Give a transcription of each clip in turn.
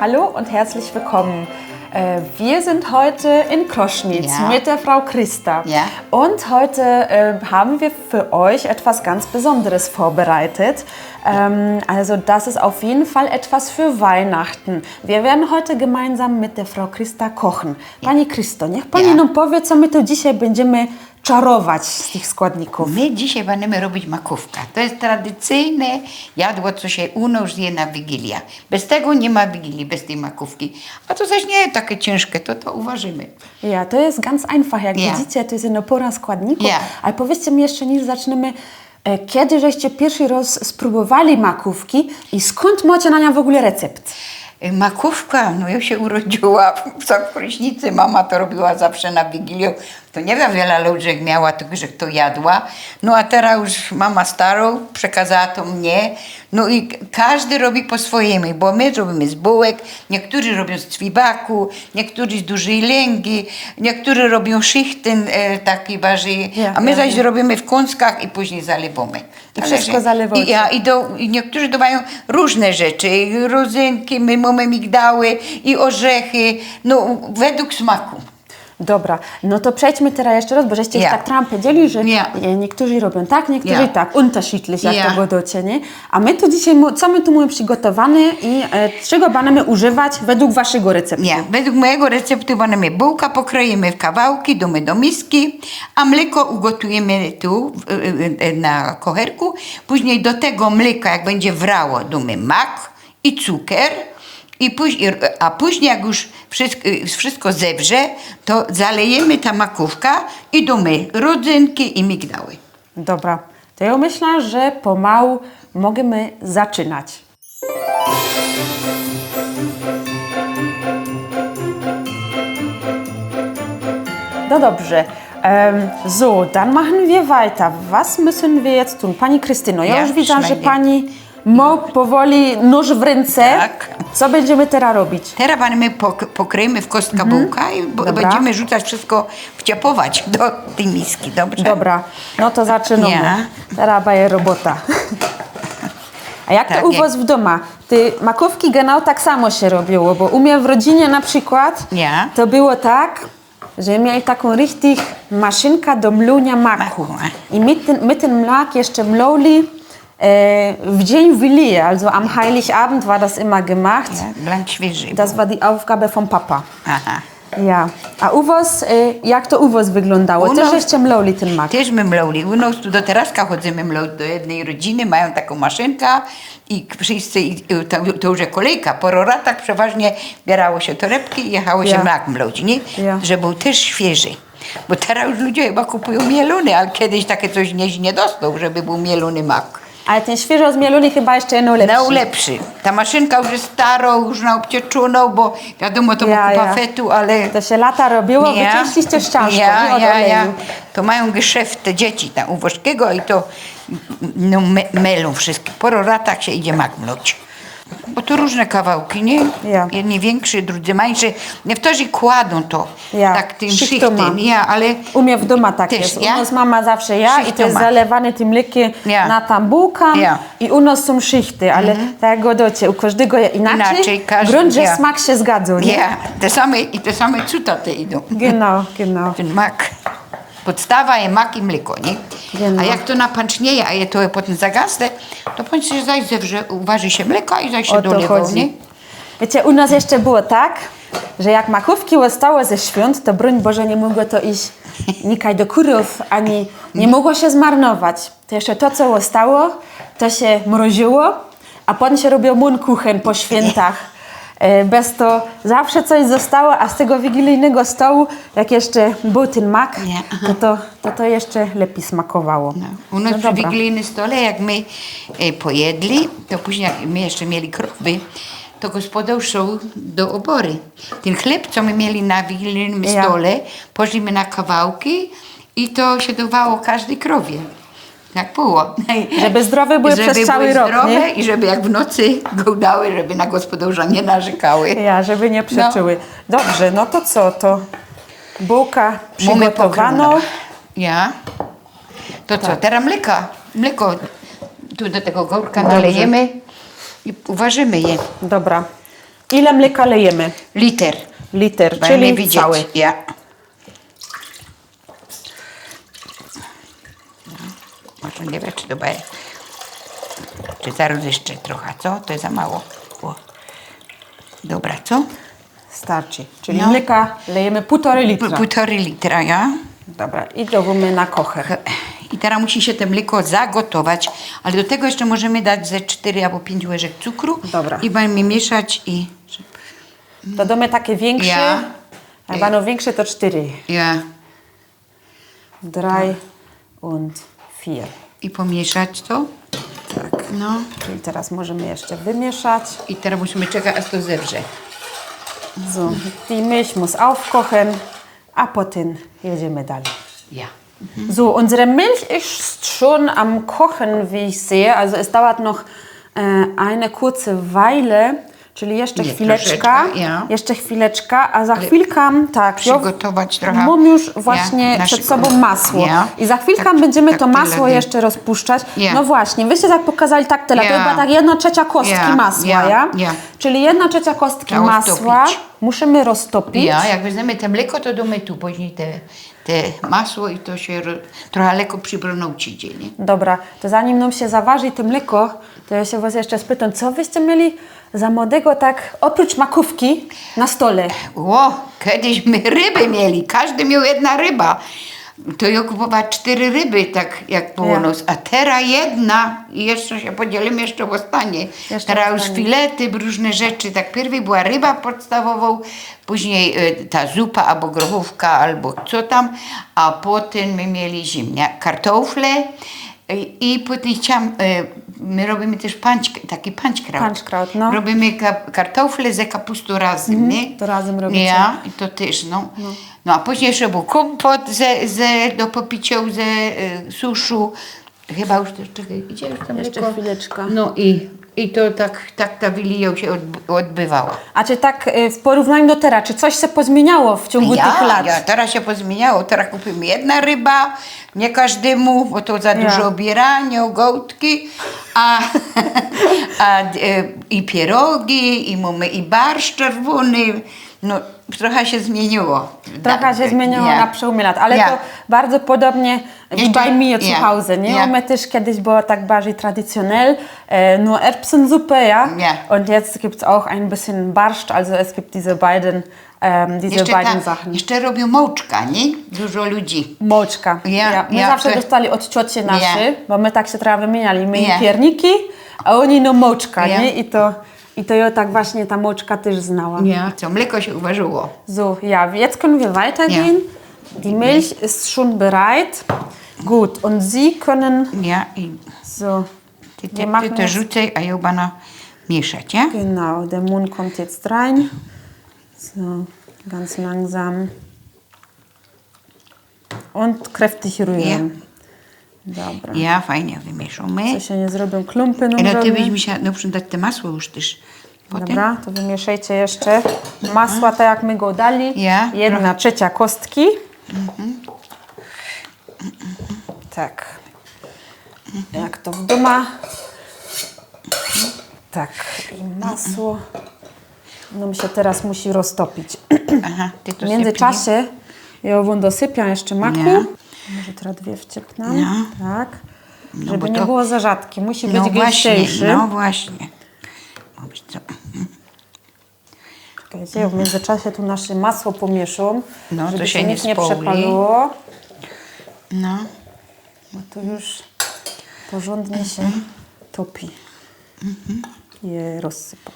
Hallo und herzlich willkommen. Äh, Wir sind heute in Kroschnitz Ja. mit der Frau Christa. Ja. Und heute äh, haben wir für euch etwas ganz Besonderes vorbereitet. Ähm, also das ist auf jeden Fall etwas für Weihnachten. Wir werden heute gemeinsam mit der Frau Christa kochen. Pani Christo, niech Pani Ja. nam powie, co my tu dzisiaj będziemy czarować z tych składników. My dzisiaj będziemy robić makówkę. To jest tradycyjne jadło, co się u nas je na Wigilię. Bez tego nie ma Wigilii, bez tej makówki. A to zaś nie takie ciężkie, to to uważymy. Ja, to jest ganz einfach. Jak Ja. widzicie, to jest jedno pora składników. Ja. Ale powiedzcie mi jeszcze, niż zaczniemy, e, kiedy żeście pierwszy raz spróbowali makówki i skąd macie na nią w ogóle recept? Y, Makówka, no ja się urodziła w Zakruśnicy, mama to robiła zawsze na Wigilię. To nie wiem, wiele ludzi miała, że to jadła. No a teraz już mama starą przekazała to mnie. No i każdy robi po swojemu, bo my robimy z bułek, niektórzy robią z cwibaku, niektórzy z dużej lęgi, niektórzy robią szychtyn e, taki bardziej, a my zaś robimy w kąskach i później zalewamy. I wszystko zalewacie. I, ja, i, do, I niektórzy dodają różne rzeczy, i rodzynki, my mamy migdały i orzechy, no według smaku. Dobra, no to przejdźmy teraz jeszcze raz, bo żeście już tak trochę powiedzieli, że e, niektórzy robią tak, niektórzy Ja. tak, unterschiedlich, jak Ja. to godocie, nie? A my tu dzisiaj, co my tu mamy przygotowane i e, czego będziemy używać według waszego receptu? Nie, według mojego receptu będziemy bułka pokroimy w kawałki, damy do miski, a mleko ugotujemy tu w- y, y, na kocherku. Później do tego mleka, jak będzie wrało, damy mak i cukier. I później, a później jak już wszystko, wszystko zewrze, to zalejemy ta makówka i damy rodzynki i migdały. Dobra, to ja myślę, że pomału możemy zaczynać. No dobrze. Ähm, so, dann machen wir weiter. Was müssen wir jetzt tun? Pani Krystyno, ja, już widzę, że pani ma powoli nóż w ręce. Tak. Co będziemy teraz robić? Teraz będziemy pok- pokryjmy w kostka bułka i Dobra. będziemy rzucać wszystko, wciapować do tej miski, dobrze? Dobra, no to zaczynamy. Ja. Teraz baje robota. A jak Tak to u was w domu? Ty makówki genau tak samo się robiło, bo u mnie w rodzinie na przykład Ja. to było tak, że mieli taką richtig maszynkę do mlunia maku. Maku, a. I my ten, my ten mlak jeszcze mluli w dzień Willi, also am Heiligabend war das immer gemacht. Ja, blank świeży. Das war die Aufgabe vom Papa. Aha. Ja. A u was, e, jak to u was wyglądało? U Też nas- jeszcze mluli ten mak. Też my mloli. U nas tu do teraska chodzimy mlot do jednej rodziny, mają taką maszynkę i wszyscy, i to, to już kolejka. Po roratach przeważnie bierało się torebki i jechało się Ja. mlak mlodzi, nie? Ja. Że był też świeży. Bo teraz już ludzie chyba kupują mielony, ale kiedyś takie coś nie, nie dostał, żeby był mielony mak. Ale ten świeżo zmielony chyba jeszcze jedno lepszy. No lepszy. Ta maszynka już jest starą, już na obcieczoną, bo wiadomo, to Ja, był ja. fetu, ale... To się lata robiło, wyczyściście ja, nie, od ja, oleju. ja. To mają geszef te dzieci tam u Woszkiego i to no, me, melą wszystkie. Po roratach się idzie mak mloć. Bo to różne kawałki, nie? Ja. Jedni większe, drudzy mniejsze. Niektórzy kładą to Ja. tak tym Szychtoma. szychtem, ja, ale U mnie w domu tak Też, jest. U ja? nas mama zawsze ja i to jest Szychtoma. zalewane tym mlekiem Ja. na tam bułkam Ja. i u nas są szychty, ale tak jak godocie, u każdego je inaczej. Inaczej, każdy- Grunt, że ja. smak się zgadza, nie? ja, te same, i te same cutaty idą. Genau, genau. ten mak. Podstawa jest mak i mleko, nie? Wiem, A no. jak to napancznieje, a je to potem zagasne, to że zaś zewrze, uważy się mleko i zaś się O to dolewał, nie? Wiecie, u nas jeszcze było tak, że jak makówki zostały ze świąt, to broń Boże nie mogło to iść nikaj do kurów, ani nie mogło się zmarnować. To jeszcze to, co zostało, to się mroziło, a potem się robił munkuchen po świętach. E, Bez to zawsze coś zostało, a z tego wigilijnego stołu, jak jeszcze był ten mak, to, to, to to jeszcze lepiej smakowało. No. U nas No przy wigilijnym stole, jak my e, pojedli, to później jak my jeszcze mieli krowy, to gospodarz szedł do obory. Ten chleb, co my mieli na wigilijnym Ja. stole, poszliśmy na kawałki i to się dawało każdej krowie. Tak było. Żeby zdrowe były żeby przez cały były rok, zdrowe nie? I żeby jak w nocy gołdały, żeby na gospodarza nie narzekały. Ja, żeby nie przeczyły. Dobrze, no to co, to bułka przygotowano. Ja. To co, Tak. teraz mleka. Mleko tu do tego gorka Dobrze. nalejemy i uważymy je. Dobra. Ile mleka lejemy? Liter. Liter, Będziemy czyli widzieć. cały. Ja. Może nie wiem, czy to będzie. Czy zaraz jeszcze trochę, co? To jest za mało. O. Dobra, co? Starczy. Czyli No. mleka lejemy półtorej litra. P- Półtorej litra, ja. Dobra, i dowimy na kocher. I teraz musi się to mleko zagotować, ale do tego jeszcze możemy dać ze 4 albo 5 łyżek cukru. Dobra. I będziemy mieszać i... Dodamy takie większe. Ja. A będą większe to cztery. Ja. Drei und I pomieszać to. Tak. No. Czyli teraz możemy jeszcze wymieszać. I teraz musimy czekać, aż to zewrze. So, die Milch muss aufkochen, a potem jedziemy dalej. Ja. So, unsere Milch ist schon am Kochen, wie ich sehe. Also es dauert noch äh, eine kurze Weile, czyli jeszcze Nie, chwileczka. ja. Jeszcze chwileczka, a za chwilkę, tak, Przygotować trochę. Mam już właśnie Ja, przed sobą masło. Ja. I za chwilkę Tak, będziemy tak to masło jeszcze rozpuszczać. No właśnie, wyście tak pokazali tak tyle. To chyba tak jedna trzecia kostki masła, ja. Czyli jedna trzecia kostki Trzeba masła roztopić. musimy roztopić. Ja, jak weźmiemy te mleko, to damy tu później te, te masło i to się ro, trochę lekko przybronąć idzie, nie? Dobra, to zanim nam się zaważy to mleko, to ja się was jeszcze spytam, co wyście mieli za młodego tak oprócz makówki na stole? O, kiedyś my ryby mieli, każdy miał jedna ryba. To ja kupowała cztery ryby, tak jak nos. A teraz jedna i jeszcze się podzielimy jeszcze ostanie. Jeszcze teraz już filety, różne rzeczy. Tak pierwej była ryba podstawową, później y, ta zupa albo grochówka, albo co tam, a potem my mieli ziemniak, kartofle i, i potem chciałam, y, my robimy też pańcz, taki pańczkraut. Pańczkraut, no. Mhm, Robimy ka- kartofle ze kapustą razem, nie? to razem robicie. Ja, i to też, no. No, a później jeszcze był kompot ze, ze, do popicia ze y, suszu. Chyba już też, czekaj, idzie już tam Jeszcze chwileczka. No i, i to tak, tak ta wiliją się odb- odbywała. A czy tak y, w porównaniu do teraz, czy coś się pozmieniało w ciągu tych lat? ja, teraz się pozmieniało. Teraz kupimy jedna ryba, nie każdemu, bo to za dużo obierania, gołtki, a, a e, i pierogi, i mamy i barszcz czerwony. No, trochę się zmieniło. Trochę się zmieniło ja. na przełomie lat, ale Ja. to bardzo podobnie Jeszcze- bei mir zu ja, Hause. Nie? U mnie też kiedyś było tak bardziej traditionell, äh, nur Erbsensuppe, ja? Ja. Und jetzt gibt es auch ein bisschen Barszcz, also es gibt diese beiden, ähm, diese Jeszcze, beiden ta, Sachen. jeszcze robią mołczka, nie? Dużo ludzi. Moczka. Ja, My ja, zawsze to- dostali od cioci nasze, Ja. bo my tak się trochę wymieniali. My Ja. pierniki, a oni no moczka, Ja. nie? I to, I to ja tak właśnie ta moczka też znała. Ja. Co, mleko się uważyło. So, ja, jetzt können wir weitergehen. Die Milch ist schon bereit. Gut, und Sie können Ja, i so, ty, ty, ty machen to rzucaj, a ja mieszać, ja? genau, der Mund kommt jetzt rein. So, ganz langsam. Und kräftig rühren. Dobra. Ja, fajnie wymieszamy. Co się nie zrobią klumpy no ty zrobią. byś mi się, no przydać te masło już też. Potem. Dobra, to wymieszajcie jeszcze masła, tak jak my go dali. Ja, Jedna trzecia kostki. Tak. Jak to w doma. Tak. I masło. No mi się teraz musi roztopić. Aha, ty to W międzyczasie ja ją dosypiam jeszcze maku. Może teraz dwie wciepnę. Ja. Tak. No Żeby bo nie to- było za rzadkie. Musi sypie. być No właśnie, gęściejszy. no właśnie. Ma być co? Czekajcie, ja w międzyczasie tu nasze masło pomieszam, No, to żeby się nie nic nie przepaliło, No, bo to już porządnie się Mhm. topi. Je rozsypał.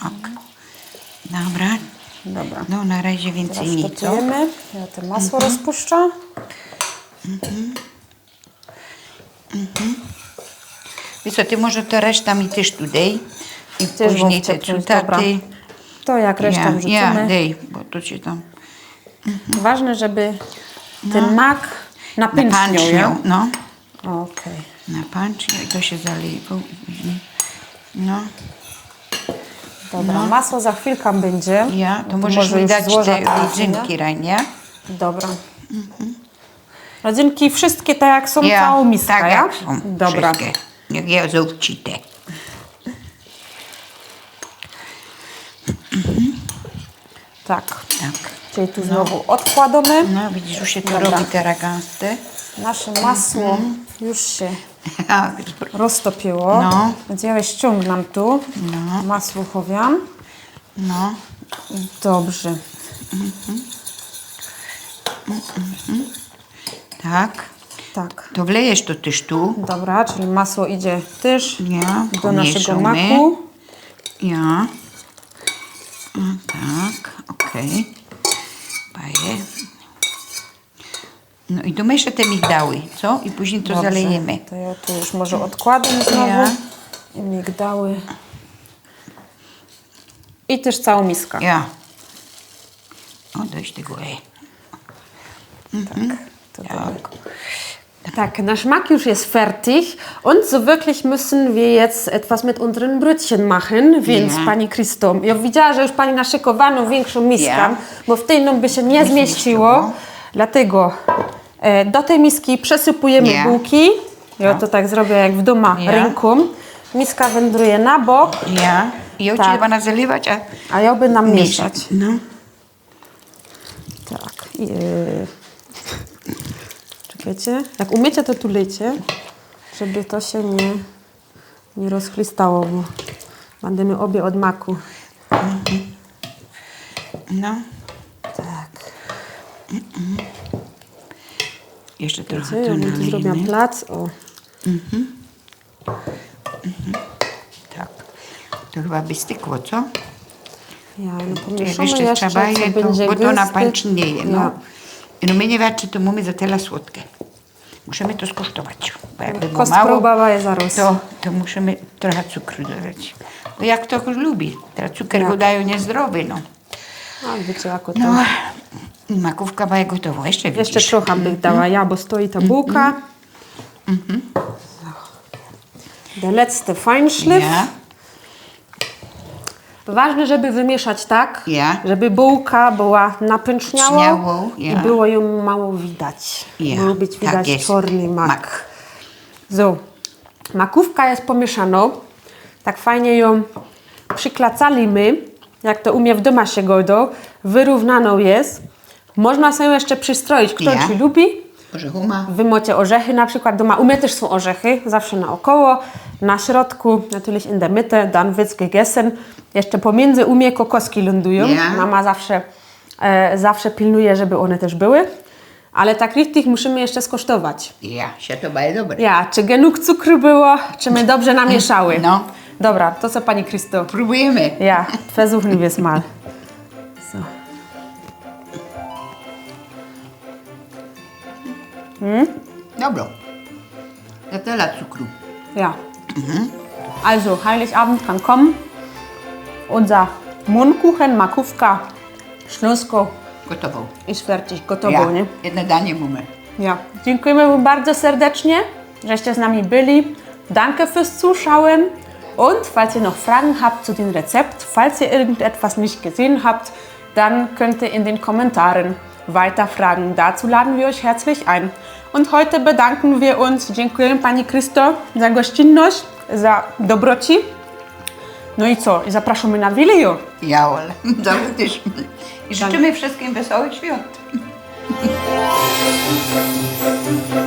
tak. Dobra. Dobra. No na razie Teraz więcej nic. co? gotujemy. Ja to masło Mhm. rozpuszczam. Wiesz co, ty może to reszta mi też tutaj. I Też później te cytaty. To jak resztę Ja, ja, dej, bo to ci tam Ważne, żeby ten mak napęczniał. napęczniał, ja? no. Okej. Napęczniał i to się później. No, Dobra, masło za chwilkę będzie. ja, to No możesz może mi dać te rodzynki, Rania. Dobra. Rodzynki wszystkie tak jak są, Ja, całą miskę, tak ja? jak są. Dobra. Wszystkie. Niech je są obcite. Tak. Tak. Czyli tu znowu odkładamy. No widzisz, już się to Dobra. robi teraz gęste. Nasze masło już się roztopiło. No. Więc ja ściągnam tu. Masło chowiam. No, Dobrze. tak. Tak. To wlejesz to też tu. Dobra, czyli masło idzie też Ja, do naszego maku. Ja. O, tak, okej. Baję. No i domieszczę te migdały, co? I później to Dobrze. zalejemy. To ja tu już może odkładam znowu. Ja. I migdały. I też całą miskę. Ja. O, dość tego, ej. To tak. Tak, nasz Mack już ist fertig und so wirklich müssen wir jetzt etwas mit unseren Brötchen machen, więc Ja. Pani Krysto, ja widziała, że już Pani naszykowano większą miskę, Ja. bo w tej nam by się nie, Nie zmieściło, dlatego e, do tej miski przesypujemy Ja. bułki, ja to tak zrobię jak w domu ręką, miska wędruje na bok, Ja. I ją Tak. trzeba zalewać, a a ja by nam mieszać. No. Tak. I, yy, czekajcie. Jak umiecie, to tu lejcie, żeby to się nie, nie rozchlistało, bo będziemy obie od maku. No. Jeszcze trochę ja tu nalejemy. plac. O. Tak. To chyba by stykło, co? Ja, no pomieszamy jeszcze jeszcze, trzeba je, to, bo to na pańczynieje. No. Ja. No my nie wiemy, czy to mamy za tyle słodkie. Musimy to skosztować. Bo jakby było mało, to, to musimy trochę cukru dodać. No jak to lubi. Teraz cukier Jak? go dają niezdrowy, no. A, wiecie, jako to. No, makówka ma gotową. Jeszcze widzisz. Jeszcze trochę bych dała ja, bo stoi ta bułka. Mhm. Der letzte Feinschliff. Ja. Ważne, żeby wymieszać tak, Ja. żeby bułka była napęczniała Pęczniałą, ja. i było ją mało widać. Ja, być tak widać jest. czarny mak. Mak. So, makówka jest pomieszaną. Tak fajnie ją przyklacali my, jak to umie w domu się godą. Wyrównaną jest. Można sobie jeszcze przystroić, kto Ja. ci lubi. Orzechu ma. Wy macie orzechy na przykład doma. U mnie też są orzechy, zawsze naokoło, na środku, natürlich in der Mitte, dann wird's gegessen. Jeszcze pomiędzy u mnie kokoski lądują. Ja. Mama zawsze, e, zawsze pilnuje, żeby one też były. Ale tak richtig musimy jeszcze skosztować. Ja, się to bardzo dobre. Ja, czy genug cukru było, czy my dobrze namieszały? No. Dobra, to co Pani Krysto? Próbujemy. Ja, versuchen wir es mal. Dobro. Za tyle cukru. Ja. Also, Heiligabend kann kommen. Unser Mundkuchen, Makówka, Śląsko Gotową. ist fertig, gotowo, Ja. nie? Jedno danie mamy. Ja. Dziękujemy Wam bardzo serdecznie, żeście z nami byli. Danke fürs Zuschauen. Und falls ihr noch Fragen habt zu dem Rezept, falls ihr irgendetwas nicht gesehen habt, dann könnt ihr in den Kommentaren weiter fragen. Dazu laden wir euch herzlich ein. Und heute bedanken wir uns, dziękujemy Pani Krysto za gościnność, za dobroci. No i co? I zapraszamy na Wiliu. Ja, Ola. Dobrze też. I życzymy wszystkim wesołych świąt.